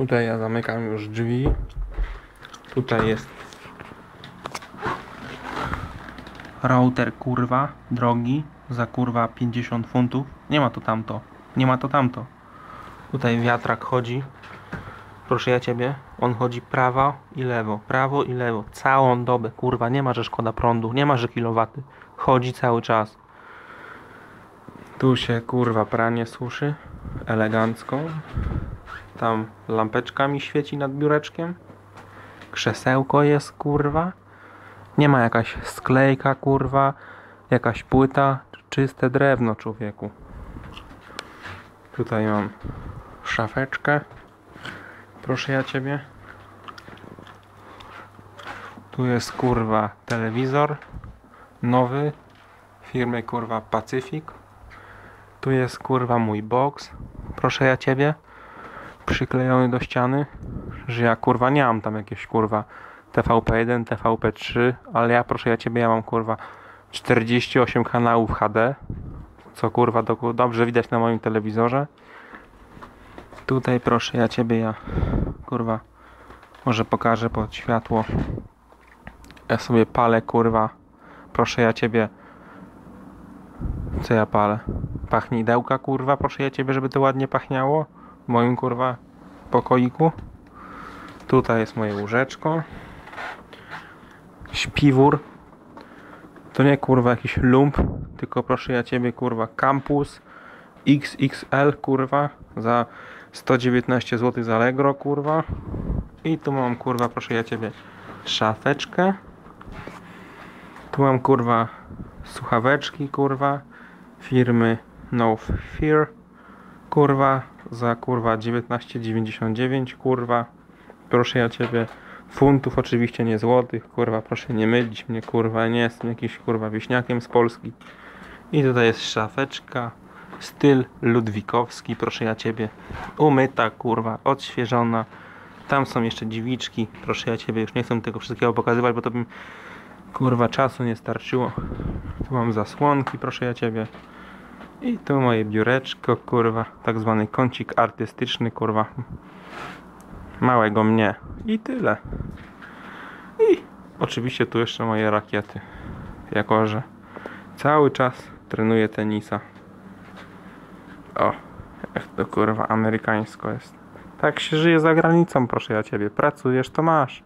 Tutaj ja zamykam już drzwi. Tutaj jest router kurwa, drogi, za kurwa 50 funtów. Nie ma to tamto. Nie ma to tamto. Tutaj wiatrak chodzi. Proszę ja ciebie, on chodzi prawo i lewo, prawo i lewo, całą dobę, kurwa, nie ma, że szkoda prądu, nie ma, że kilowaty, chodzi cały czas. Tu się, kurwa, pranie suszy, elegancko. Tam lampeczka mi świeci nad biureczkiem. Krzesełko jest, kurwa. Nie ma jakaś sklejka, kurwa, jakaś płyta, czyste drewno, człowieku. Tutaj mam szafeczkę. Proszę ja ciebie. Tu jest kurwa telewizor nowy firmy kurwa Pacyfik. Tu jest kurwa mój box. Proszę ja ciebie. Przyklejony do ściany, że ja kurwa nie mam tam jakieś kurwa TVP1, TVP3, ale ja proszę ja ciebie, ja mam kurwa 48 kanałów HD, co kurwa do, dobrze widać na moim telewizorze. Tutaj proszę ja ciebie, ja kurwa może pokażę pod światło. Ja sobie palę kurwa. Proszę ja ciebie. Co ja palę? Pachnidełka kurwa, proszę ja ciebie, żeby to ładnie pachniało w moim kurwa pokoiku. Tutaj jest moje łóżeczko. Śpiwór. To nie kurwa jakiś lump, tylko proszę ja ciebie kurwa campus XXL kurwa za 119 zł za Allegro kurwa. I tu mam kurwa proszę ja ciebie szafeczkę. Tu mam kurwa słuchaweczki kurwa firmy No Fear kurwa za kurwa 19,99 kurwa. Proszę ja ciebie funtów oczywiście nie złotych kurwa proszę nie mylić mnie kurwa nie jestem jakiś kurwa wieśniakiem z Polski. I tutaj jest szafeczka styl ludwikowski proszę ja ciebie umyta kurwa odświeżona. Tam są jeszcze dziwiczki proszę ja ciebie już nie chcę tego wszystkiego pokazywać bo to bym kurwa czasu nie starczyło. Tu mam zasłonki proszę ja ciebie i tu moje biureczko kurwa tak zwany kącik artystyczny kurwa. Małego mnie. I tyle. I oczywiście tu jeszcze moje rakiety. Jako że cały czas trenuję tenisa. O jak to kurwa amerykańsko jest. Tak się żyje za granicą proszę ja ciebie. Pracujesz to masz